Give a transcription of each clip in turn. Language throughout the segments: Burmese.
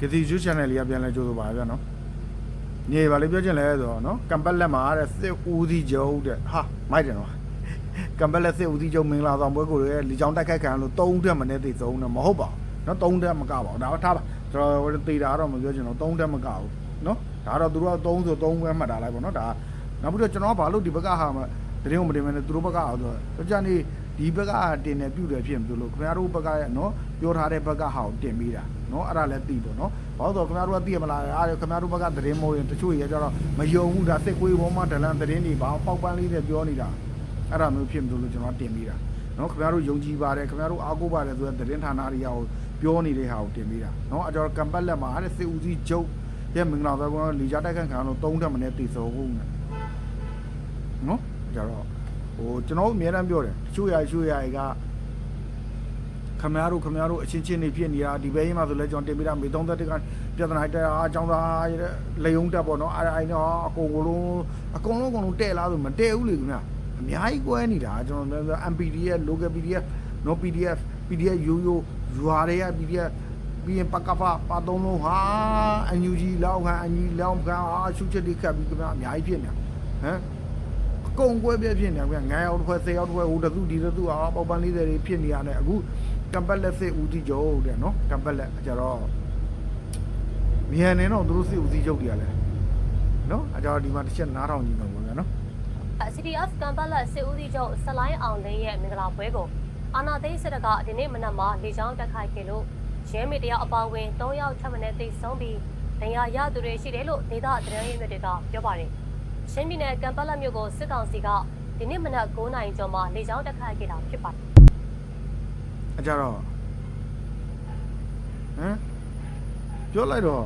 ကတိကျ channel လေးကပြန်လဲကြိုးဆိုပါဗျာနော်ညီပါလေပြောချင်လဲဆိုတော့နော်ကံပတ်လက်မှာတဲ့စစ်ဦးစီးချုပ်တဲ့ဟာမိုက်တယ်နော်ကံပတ်လက်စစ်ဦးစီးချုပ်မင်္ဂလာဆောင်ပွဲကိုလည်းလီချောင်းတိုက်ခိုက်ခံရလို့၃တက်မနဲ့သိသုံးတယ်မဟုတ်ပါဘူးနော်၃တက်မကပါဘူးဒါတော့ထားပါကျွန်တော်တေတာကတော့မပြောချင်တော့၃တက်မကဘူးနော်ဒါတော့သူတို့က၃ဆို၃ပဲမှတ်ထားလိုက်ပေါ့နော်ဒါနောက်ပြီးတော့ကျွန်တော်ကဘာလို့ဒီဘက်ကဟာမတရင်ကိုမတင်မနဲ့သူတို့ဘက်ကအောင်ဆိုတော့ကြာနေဒီဘက်ကတင်တယ်ပြုတယ်ဖြစ်မလို့ခင်ဗျားတို့ဘက်ကနော်ပြောထားတဲ့ဘက်ကဟာကိုတင်ပြီးတာ နော်အဲ့ဒါလည်းသိတော့နော်ဘာလို့ဆိုခင်ဗျားတို့ကသိရမလားအားခင်ဗျားတို့ဘက်ကတရင်မိုးရင်တချို့ရကြတော့မယုံဘူးဒါစစ်ကွေးပေါ်မှာဒလန်တရင်တွေဘာပေါက်ပန်းလေးနဲ့ပြောနေတာအဲ့ဒါမျိုးဖြစ်မလို့ကျွန်တော်တင်ပြီးတာနော်ခင်ဗျားတို့ယုံကြည်ပါတယ်ခင်ဗျားတို့အားကိုးပါတယ်ဆိုတဲ့တရင်ဌာနတွေကပြောနေတဲ့ဟာကိုတင်ပြီးတာနော်အကြောကံပတ်လက်မှာအဲ့စစ်ဦးစီးချုပ်ရဲ့မင်္ဂလာပွဲကလီဂျာတိုက်ခန့်ခံလို့၃တက်မနဲ့တည်ဆုံးဟုတ်နဲ့နော်ကြတော့ဟိုကျွန်တော်အများအားပြောတယ်တချို့ရရှိရက ခမရတို့ခမရတို့အချင်းချင်းနေဖြစ်နေတာဒီဘဲရင်မှာဆိုလဲကျွန်တော်တင်ပြတာမေ31ကပြဿနာတက်အားအကြောင်းသားလေယုံတက်ပေါ့နော်အဲ့ဒါအိုင်တော့အကုန်လုံးအကုန်လုံးအကုန်လုံးတဲ့လားဆိုမတဲ့ဘူးလေခင်ဗျအများကြီးကွဲနေတာကျွန်တော် MPD ရဲ့ local PDF no PDF PDF ရိုးရိုးရွာတွေက PDF ပြီးရင်ပကဖပါသုံးလုံးဟာအန်ယူဂျီလောက်ခံအန်ကြီးလောက်ခံဟာရှုချက်တိခတ်ပြီးခင်ဗျအများကြီးဖြစ်နေဟမ်အကုန်ကွဲပြဲဖြစ်နေခင်ဗျ9ရောက်တစ်ခွဲ10ရောက်တစ်ခွဲဟိုတသူဒီတသူဟာပေါက်ပန်း40တွေဖြစ်နေရတယ်အခု ကံပက်လက်စစ်ဦးတီးချုပ်တဲ့နော်ကံပက်လက်ကျတော့မြန်နေတော့သူတို့စစ်ဦးစီးချုပ်တွေကလည်းနော်အကြတော့ဒီမှာတစ်ချက်နားထောင်ကြည့်မှာပေါ့ဗျာနော် CDF ကံပတ်လက်စစ်ဦးစီးချုပ်ဆလိုင်းအောင်လင်းရဲ့မင်္ဂလာပွဲကိုအာနာသိန်းစစ်တပ်ကဒီနေ့မနက်မှာလေကြောင်းတက်ခိုက်ခဲ့လို့ရဲမေတ္တရာအပေါင်းဝင်၃ယောက်ထပ်မံသိဆုံးပြီးဒဏ်ရာရသူတွေရှိတယ်လို့ဒေသသတင်းရင်းမြစ်တွေကပြောပါတယ်။ရှင်းပြည်နယ်ကံပတ်လက်မြို့ကိုစစ်ကောင်စီကဒီနေ့မနက်9:00နာရီကျော်မှာလေကြောင်းတက်ခိုက်ခဲ့တာဖြစ်ပါတယ် အကြတော့ဟမ်ပြောလိုက်တော့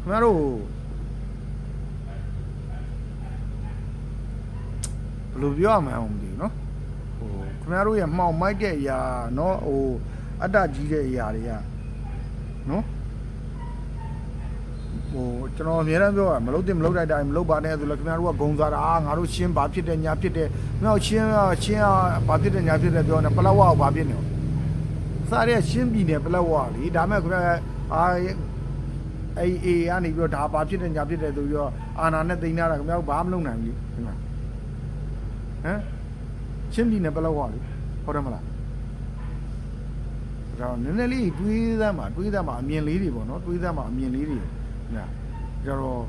ခင်ဗျားတို့ဘယ်လိုပြောရမှန်းမသိဘူးเนาะဟိုခင်ဗျားတို့ရဲ့မှောင်မိုက်တဲ့အရာเนาะဟိုအတ္တကြီးတဲ့အရာတွေကเนาะဟိုကျွန်တော်အများအားပြောတာမလုပ်တင်မလုပ်တိုက်တိုင်းမလုပ်ပါနဲ့ဆိုလည်းခင်ဗျားတို့ကဂုံစားတာအာငါတို့ရှင်းဘာဖြစ်တယ်ညာဖြစ်တယ်ခင်ဗျားတို့ရှင်းရှင်းဘာဖြစ်တယ်ညာဖြစ်တယ်ပြောနေပလောက်ဝဘာဖြစ်နေလဲ စားရရှင်းပြည်နယ်ပလက်ဝလေဒါမဲ့ခင်ဗျာအာအေးအေးကနေပြီးတော့ဒါဘာဖြစ်တယ်ညာဖြစ်တယ်ဆိုပြီးတော့အာနာနဲ့တိန်းထားတာခင်ဗျာဘာမလုပ်နိုင်ဘူးလေခင်ဗျာဟမ်ရှင်းပြည်နယ်ပလက်ဝလေဟုတ်တယ်မလားဒါတော့နည်းနည်းလေးတွေးသမ်းမှာတွေးသမ်းမှာအမြင်လေးတွေပေါ့နော်တွေးသမ်းမှာအမြင်လေးတွေခင်ဗျာကျတော့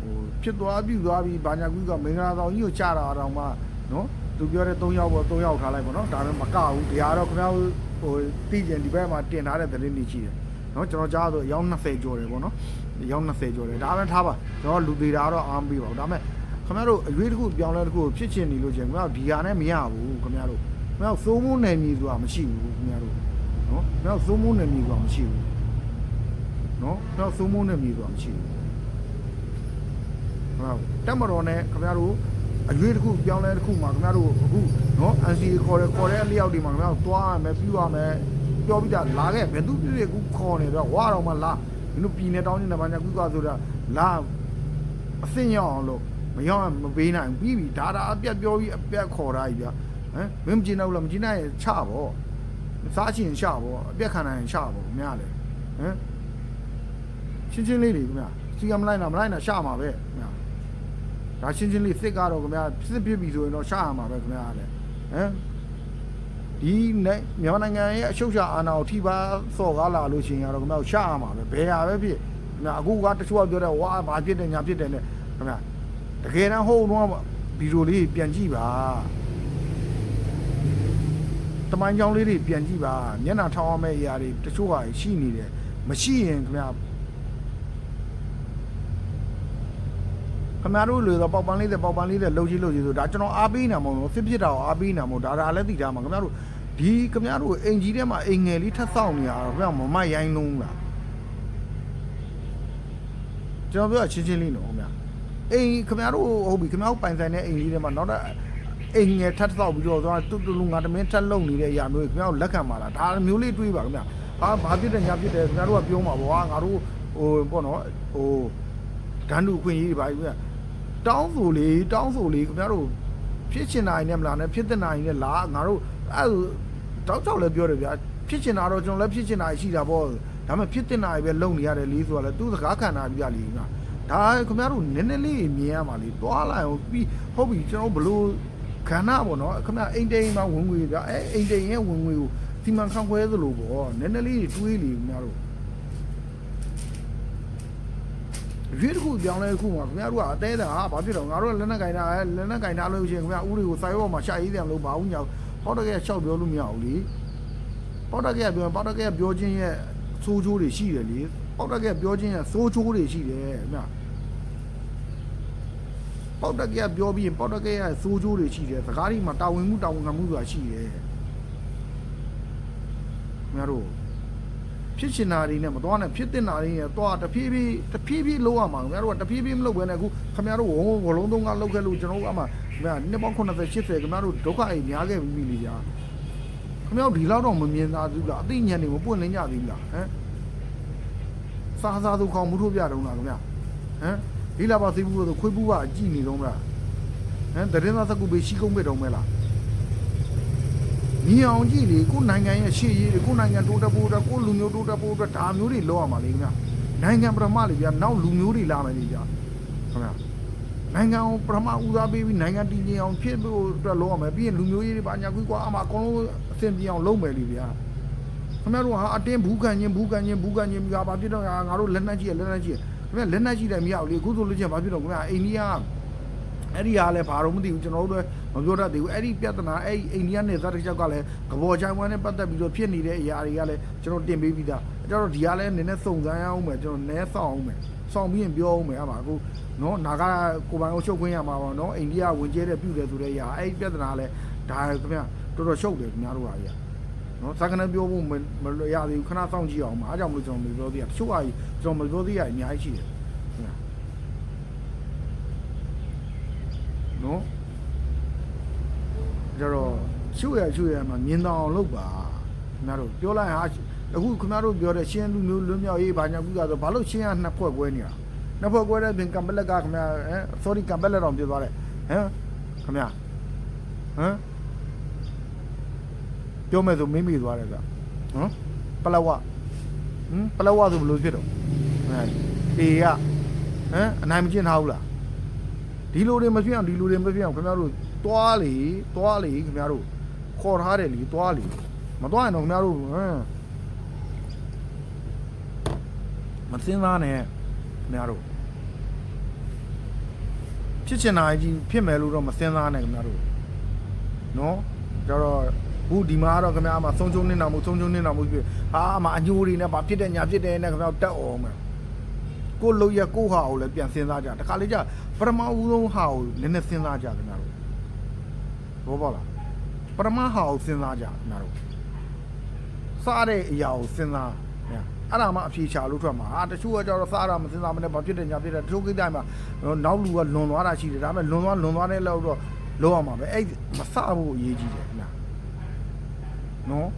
ဟိုဖြစ်သွားပြီသွားပြီဘာညာကူကမင်္ဂလာဆောင်ကြီးကိုချတာတော့မှနော် သူပြောတဲ့3ယောက်ပေါ့3ယောက်ထားလိုက်ပေါ့နော်ဒါပေမဲ့မကဘူးတရားတော့ခင်ဗျားတို့ဟိုတိကျင်ဒီဘက်မှာတင်ထားတဲ့သတင်းတွေရှိတယ်နော်ကျွန်တော်ကြားဆိုအယောက်20ကျော်တယ်ပေါ့နော်အယောက်20ကျော်တယ်ဒါပဲထားပါကျွန်တော်လူသေးတာတော့အားမပေးပါဘူးဒါပေမဲ့ခင်ဗျားတို့အရွေးတစ်ခုပြောင်းလဲတစ်ခုဖြစ်ချင်နေလို့ချင်းခင်ဗျားဒီဟာနဲ့မရဘူးခင်ဗျားတို့ခင်ဗျားစိုးမိုးနယ်မြေဆိုတာမရှိဘူးခင်ဗျားတို့နော်ခင်ဗျားစိုးမိုးနယ်မြေဆိုတာမရှိဘူးနော်ခင်ဗျားစိုးမိုးနယ်မြေဆိုတာမရှိဘူးဟုတ်တက်မတော်နဲ့ခင်ဗျားတို့ အရွေးတစ်ခုပြောင်းလဲတစ်ခုမှာခင်ဗျားတို့အခုနော် NCA ခေါ်တယ်ခေါ်တဲ့အလျောက်ဒီမှာခင်ဗျားတို့သွားရမယ်ပြူရမယ်ပြောပြီးတာလာခဲ့ဘယ်သူပြည့်ပြည့်ကူခေါ်နေတော့ဝါတော့မှလာဒီလိုပြည်နေတောင်းနေတာဘာညာကူကဆိုတာလာအစင်ရအောင်လို့မရောက်မပေးနိုင်ဘူးပြီးပြီဒါဒါအပြက်ပြောပြီးအပြက်ခေါ်တာကြီးဗျာဟမ်မင်းမကျင်တော့ဘူးလားမကျင်နိုင်ရင်ချပေါ့စားချင်ချပေါ့အပြက်ခံနိုင်ရင်ချပေါ့ခင်ဗျားလေဟမ်ချင်းချင်းလေးတွေခင်ဗျာစီကမလိုက်တာမလိုက်တာရှာမှာပဲခင်ဗျာ ဒါရှင်းရှင်းလေးစစ်ကတော့ခင်ဗျာစစ်ဖြစ်ပြီဆိုရင်တော့ရှာရမှာပဲခင်ဗျာလေဟမ်ဒီနဲ့မြန်မာနိုင်ငံရဲ့အရှုပ်ရှာအာဏာကိုထိပါစော့ကားလာလို့ရှိရင်ကတော့ခင်ဗျာရှာရမှာပဲဘယ်ဟာပဲဖြစ်ခင်ဗျာအခုကတချို့ကပြောတယ်ဝါဘာဖြစ်တယ်ညာဖြစ်တယ်နဲ့ခင်ဗျာတကယ်တမ်းဟိုတော့ဗီဒီယိုလေးပြန်ကြည့်ပါတမိုင်းကြောင်းလေးတွေပြန်ကြည့်ပါမျက်နှာထောင်းရမယ့်အရာတွေတချို့ဟာရှိနေတယ်မရှိရင်ခင်ဗျာ ခင်ဗျားတို့လေတော့ပေါက်ပန်းလေးတဲ့ပေါက်ပန်းလေးတဲ့လှုပ်ကြီးလှုပ်ကြီးဆိုဒါကျွန်တော်အားပေးနေမှာမဟုတ်စစ်ဖြစ်တာကိုအားပေးနေမှာမဟုတ်ဒါဒါလည်းသိထားမှာခင်ဗျားတို့ဒီခင်ဗျားတို့အိမ်ကြီးထဲမှာအိမ်ငယ်လေးထပ်ဆောင်နေရတော့ခင်ဗျားမမရိုင်းလုံးလားကျွန်တော်ပြောချင်းချင်းလေးနော်ခင်ဗျာအိမ်ခင်ဗျားတို့ဟုတ်ပြီခင်ဗျားတို့ပိုင်ဆိုင်တဲ့အိမ်လေးထဲမှာနောက်တော့အိမ်ငယ်ထပ်ဆောက်ပြီးတော့သွားတူတူလူငါတမင်းထပ်လုံနေတဲ့အရာမျိုးခင်ဗျားတို့လက်ခံပါလားဒါမျိုးလေးတွေးပါခင်ဗျာဟာဘာဖြစ်တယ်ညာဖြစ်တယ်ခင်ဗျားတို့ကပြောမှာပေါ့ဟာငါတို့ဟိုပေါ့နော်ဟိုဒန်းတူခွင့်ရေးတွေပါခင်ဗျာ တောင်းဆိုလေတောင်းဆိုလေခင်ဗျားတို့ဖြစ်ချင်တာနဲ့မလားနဲ့ဖြစ်တဲ့နိုင်နဲ့လားငါတို့အဲတောက်ချောက်လည်းပြောတယ်ဗျာဖြစ်ချင်တာတော့ကျွန်တော်လည်းဖြစ်ချင်တာရှိတာပေါ့ဒါဒါမှဖြစ်တင်တာပဲလုံနေရတယ်လေးဆိုတာလေသူစကားခံတာပြလीငါဒါခင်ဗျားတို့နည်းနည်းလေးမြင်ရမှာလေတွားလိုက်အောင်ပြီးဟုတ်ပြီကျွန်တော်ဘလို့ခန္ဓာပေါ့နော်ခင်ဗျာအိမ်တိန်မှာဝင်ငွေဗျအဲအိမ်တိန်ရဲ့ဝင်ငွေကိုစီမံခန့်ခွဲသလိုပေါ့နည်းနည်းလေးတွေးလေခင်ဗျားတို့ ရွေးတစ်ခုပြောင်းလဲတစ်ခုမှာခင်ဗျားတို့ကအသေးတာဟာဘာဖြစ်တော့ငါတို့ကလက်နဲ့ကင်တာအဲလက်နဲ့ကင်တာလို့ရှိရင်ခင်ဗျာဥတွေကိုစာရွက်ပေါ်မှာရှာရေးတယ်လို့ဘာဘူးညာဟောတကယ်ရှောက်ပြောလို့မရဘူးလေဟောတကယ်ပြောဟောတကယ်ပြောခြင်းရဲ့ဆိုးချိုးတွေရှိတယ်လေဟောတကယ်ပြောခြင်းရဲ့ဆိုးချိုးတွေရှိတယ်ခင်ဗျာဟောတကယ်ပြောပြီးရင်ဟောတကယ်ရဲ့ဆိုးချိုးတွေရှိတယ်စကားတွေမှာတာဝန်မှုတာဝန်ခံမှုဆိုတာရှိတယ်ခင်ဗျားတို့ ဖြစ်ချင်တာတွေနဲ့မသွားနဲ့ဖြစ်တင်တာတွေနဲ့သွားတဖြည်းဖြည်းတဖြည်းဖြည်းလုံးရမှာခင်ဗျားတို့ကတဖြည်းဖြည်းမလုပ်ဘဲနဲ့အခုခင်ဗျားတို့ဝုံဝလုံးသုံးကလောက်ခဲ့လို့ကျွန်တော်တို့ကမှခင်ဗျာနှစ်ပေါင်း80 80ခင်ဗျားတို့ဒုက္ခအိမ်များခဲ့ပြီလေဗျာခင်ဗျားတို့ဒီလောက်တော့မမြင်သာဘူးလားအသိဉာဏ်တွေမပွင့်လင်းကြသေးဘူးလားဟမ်စားစားသူခေါင်းမှုထိုးပြတုံးလားခင်ဗျာဟမ်ဒီလာပါသိဘူးလို့ခွေးပူပါကြည်နေတော့မလားဟမ်တရင်သားသကုပေးရှိကုန်းပဲတုံးမဲလား မြင်အောင်ကြည့်လေကိုယ်နိုင်ငံရဲ့ရှေ့ရေးတွေကိုယ်နိုင်ငံတိုးတက်ဖို့အတွက်ကိုယ်လူမျိုးတိုးတက်ဖို့အတွက်ဒါမျိုးတွေလောက်ရမှာလေခင်ဗျာနိုင်ငံပထမလေဗျာနောက်လူမျိုးတွေလာမယ်လေဗျာခင်ဗျာနိုင်ငံကိုပထမဦးစားပေးပြီးနိုင်ငံတည်ငြိမ်အောင်ဖြစ်ဖို့အတွက်လုပ်ရမယ်ပြီးရင်လူမျိုးရေးတွေပါညာကွီကွာအမအကုန်လုံးအဆင်ပြေအောင်လုပ်မယ်လေဗျာခင်ဗျားတို့ဟာအတင်းဘူးခံချင်းဘူးခံချင်းဘူးခံချင်းပြပါဖြစ်တော့ငါတို့လက်နက်ကြီးလက်နက်ကြီးခင်ဗျာလက်နက်ကြီးလည်းမရဘူးလေအခုဆိုလို့ချင်းဘာဖြစ်တော့ခင်ဗျာအိန္ဒိယ အဲ့ဒီဟာလည်းဘာလို့မသိဘူးကျွန်တော်တို့မပြောတတ်သေးဘူးအဲ့ဒီပြဿနာအဲ့ဒီအိန္ဒိယနယ်စပ်တစ်ချက်ကလည်းကဘောချိုင်ဝမ်နဲ့ပတ်သက်ပြီးတော့ဖြစ်နေတဲ့အရာတွေကလည်းကျွန်တော်တင်ပေးပြီးသားအဲ့တော့ဒီကလည်းနည်းနည်းစုံစမ်းရအောင်မယ်ကျွန်တော်နည်းဆောင်အောင်မယ်ဆောင်ပြီးရင်ပြောအောင်မယ်အမအခုနော်နာကကိုပိုင်ကိုရှုပ်ခွင့်ရမှာပါနော်အိန္ဒိယဝင်ကျဲတဲ့ပြုတယ်ဆိုတဲ့ຢာအဲ့ဒီပြဿနာလဲဒါခင်ဗျတော်တော်ရှုပ်တယ်ခင်ဗျားတို့ဟာကြီးနော်စကားနဲ့ပြောဖို့မမလွယ်ရသေးဘူးခဏစောင့်ကြည့်အောင်ပါအားကြောင့်မလို့ကျွန်တော်မပြောသေးရတချို့ဟာကြီးကျွန်တော်မပြောသေးရအများကြီးရှိတယ်ခင်ဗျာ နော်ကြတော့ရှုရရှုရမှာမြင်တောင်အောင်လုပ်ပါခင်ဗျားတို့ပြောလိုက်ဟာအခုခင်ဗျားတို့ပြောတဲ့ရှင်းလူမျိုးလွတ်မြောက်ရေးဘာညာကူကဆိုဘာလို့ရှင်းရနှစ်ဖွဲ့ကွဲနေတာနှစ်ဖွဲ့ကွဲတဲ့ပြင်ကံပလက်ကခင်ဗျာဟမ် sorry ကံပလက်တော်ပြသွားတယ်ဟမ်ခင်ဗျာဟမ်ပြောမယ်ဆိုမင်းမိသွားတယ်ဗျဟမ်ပလက်ဝဟမ်ပလက်ဝဆိုဘယ်လိုဖြစ်တော့ဟမ်တေရဟမ်အနိုင်မကျင့်ထားဘူးလား ဒီလိုတွေမဖြစ်အောင်ဒီလိုတွေမဖြစ်အောင်ခင်ဗျားတို့တွားလေတွားလေခင်ဗျားတို့ခေါ်ထားတယ်လေတွားလေမတွားရင်တော့ခင်ဗျားတို့ဟမ်မစင်းသားနဲ့ခင်ဗျားတို့ဖြစ်ချင်တာကြီးဖြစ်မယ်လို့တော့မစင်စားနဲ့ခင်ဗျားတို့နော်ကြတော့ဘူးဒီမှာကတော့ခင်ဗျားမှာဆုံးချုံနေတာမှုဆုံးချုံနေတာမှုဖြစ်ဟာအမအညိုတွေနဲ့ဗာဖြစ်တဲ့ညာဖြစ်တဲ့နဲ့ခင်ဗျားတက်အောင်မယ် ကိုလို့ရကိုဟာကိုလည်းပြန်စဉ်းစားကြတခါလေကြပရမဦးဆုံးဟာကိုလည်းနဲ့စဉ်းစားကြခင်ဗျားတို့ဘောပါလားပရမဟာကိုစဉ်းစားကြခင်ဗျားတို့စားတဲ့အရာကိုစဉ်းစားညာအဲ့ဒါမှအဖြေချလို့ထွက်မှာဟာတချို့ကကြတော့စားတာမစဉ်းစားမနဲ့ဘာဖြစ်တယ်ညာဖြစ်တယ်တချို့ကိစ္စမှာနောက်လူကလွန်သွားတာရှိတယ်ဒါပေမဲ့လွန်သွားလွန်သွားတဲ့လောက်တော့လောရမှာပဲအဲ့မစဖို့အရေးကြီးတယ်ခင်ဗျာနော်